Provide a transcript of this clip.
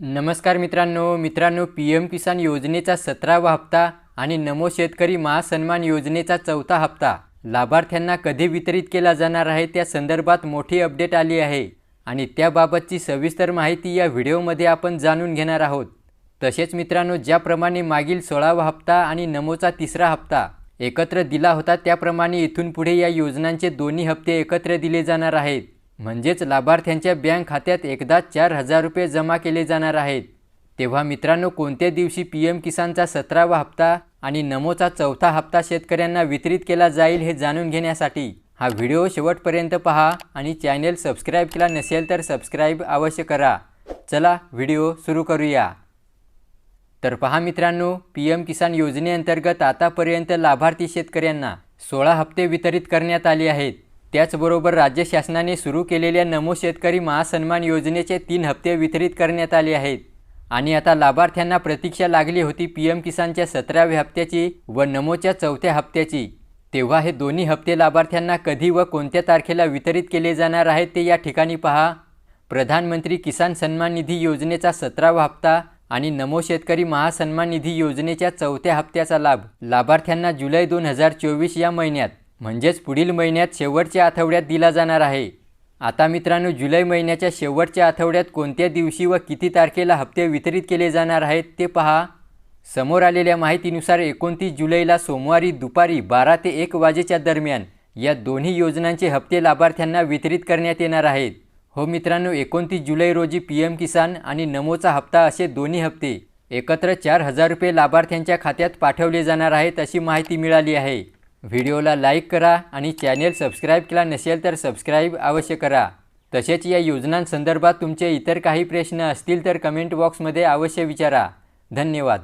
नमस्कार मित्रांनो मित्रांनो पी एम किसान योजनेचा सतरावा हप्ता आणि नमो शेतकरी महासन्मान योजनेचा चौथा हप्ता. लाभार्थ्यांना कधी वितरित केला जाणार आहे त्या संदर्भात मोठी अपडेट आली आहे आणि त्याबाबतची सविस्तर माहिती या व्हिडिओमध्ये आपण जाणून घेणार आहोत. तसेच मित्रांनो ज्याप्रमाणे मागील सोळावा हप्ता आणि नमोचा तिसरा हप्ता एकत्र दिला होता त्याप्रमाणे इथून पुढे या योजनांचे दोन्ही हप्ते एकत्र दिले जाणार आहेत. म्हणजेच लाभार्थ्यांच्या बँक खात्यात एकदा चार हजार रुपये जमा केले जाणार आहेत. तेव्हा मित्रांनो कोणत्या दिवशी पी एम किसानचा सतरावा हप्ता आणि नमोचा चौथा हप्ता शेतकऱ्यांना वितरित केला जाईल हे जाणून घेण्यासाठी हा व्हिडिओ शेवटपर्यंत पहा आणि चॅनेल सबस्क्राईब केला नसेल तर सबस्क्राईब अवश्य करा. चला व्हिडिओ सुरू करूया. तर पहा मित्रांनो पी एम किसान योजनेअंतर्गत आतापर्यंत लाभार्थी शेतकऱ्यांना सोळा हप्ते वितरित करण्यात आले आहेत. त्याचबरोबर राज्य शासनाने सुरू केलेल्या नमो शेतकरी महासन्मान योजनेचे तीन हप्ते वितरित करण्यात आले आहेत. आणि आता लाभार्थ्यांना प्रतीक्षा लागली होती पी एम किसानच्या सतराव्या हप्त्याची व नमोच्या चौथ्या हप्त्याची. तेव्हा हे दोन्ही हप्ते लाभार्थ्यांना कधी व कोणत्या तारखेला वितरित केले जाणार आहेत ते या ठिकाणी पहा. प्रधानमंत्री किसान सन्मान निधी योजनेचा सतरावा हप्ता आणि नमो शेतकरी महासन्मान निधी योजनेच्या चौथ्या हप्त्याचा लाभ लाभार्थ्यांना जुलै दोन हजार चोवीस या महिन्यात. म्हणजेच पुढील महिन्यात शेवटच्या आठवड्यात दिला जाणार आहे. आता मित्रांनो जुलै महिन्याच्या शेवटच्या आठवड्यात कोणत्या दिवशी व किती तारखेला हप्ते वितरित केले जाणार आहेत ते पहा. समोर आलेल्या माहितीनुसार एकोणतीस जुलैला सोमवारी दुपारी बारा ते एक वाजेच्या दरम्यान या दोन्ही योजनांचे हप्ते लाभार्थ्यांना वितरित करण्यात येणार आहेत. हो मित्रांनो एकोणतीस जुलै रोजी पी एम किसान आणि नमोचा हप्ता असे दोन्ही हप्ते एकत्र चार हजार रुपये लाभार्थ्यांच्या खात्यात पाठवले जाणार आहेत अशी माहिती मिळाली आहे. व्हिडिओला लाईक करा आणि चॅनेल सबस्क्राईब केला नसेल तर सबस्क्राईब अवश्य करा. तसेच या योजनांसंदर्भात तुमचे इतर काही प्रश्न असतील तर कमेंट बॉक्समध्ये अवश्य विचारा. धन्यवाद.